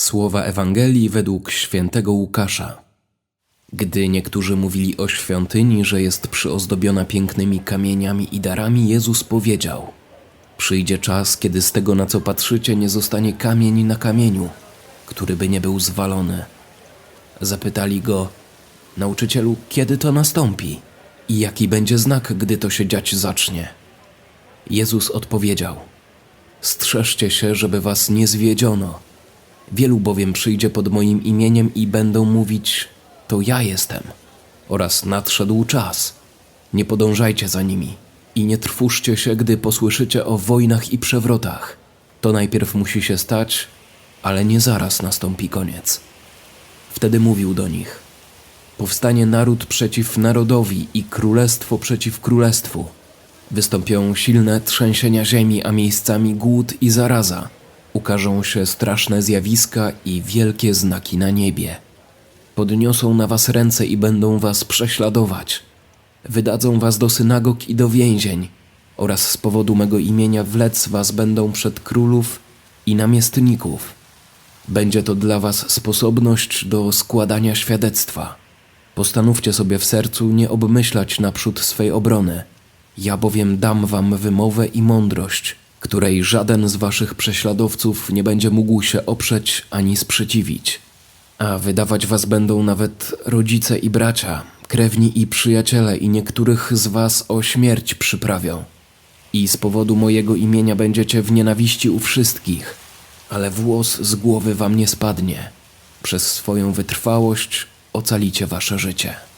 Słowa Ewangelii według świętego Łukasza. Gdy niektórzy mówili o świątyni, że jest przyozdobiona pięknymi kamieniami i darami, Jezus powiedział: Przyjdzie czas, kiedy z tego, na co patrzycie, nie zostanie kamień na kamieniu, który by nie był zwalony. Zapytali go: Nauczycielu, kiedy to nastąpi? I jaki będzie znak, gdy to się dziać zacznie? Jezus odpowiedział: Strzeżcie się, żeby was nie zwiedziono. Wielu bowiem przyjdzie pod moim imieniem i będą mówić: To ja jestem. Oraz nadszedł czas. Nie podążajcie za nimi i nie trwóżcie się, gdy posłyszycie o wojnach i przewrotach. To najpierw musi się stać, ale nie zaraz nastąpi koniec. Wtedy mówił do nich: Powstanie naród przeciw narodowi i królestwo przeciw królestwu. Wystąpią silne trzęsienia ziemi, a miejscami głód i zaraza. Ukażą się straszne zjawiska i wielkie znaki na niebie. Podniosą na was ręce i będą was prześladować. Wydadzą was do synagog i do więzień, oraz z powodu mego imienia wlec was będą przed królów i namiestników. Będzie to dla was sposobność do składania świadectwa. Postanówcie sobie w sercu nie obmyślać naprzód swej obrony. Ja bowiem dam wam wymowę i mądrość, której żaden z waszych prześladowców nie będzie mógł się oprzeć ani sprzeciwić. A wydawać was będą nawet rodzice i bracia, krewni i przyjaciele, i niektórych z was o śmierć przyprawią. I z powodu mojego imienia będziecie w nienawiści u wszystkich, ale włos z głowy wam nie spadnie. Przez swoją wytrwałość ocalicie wasze życie.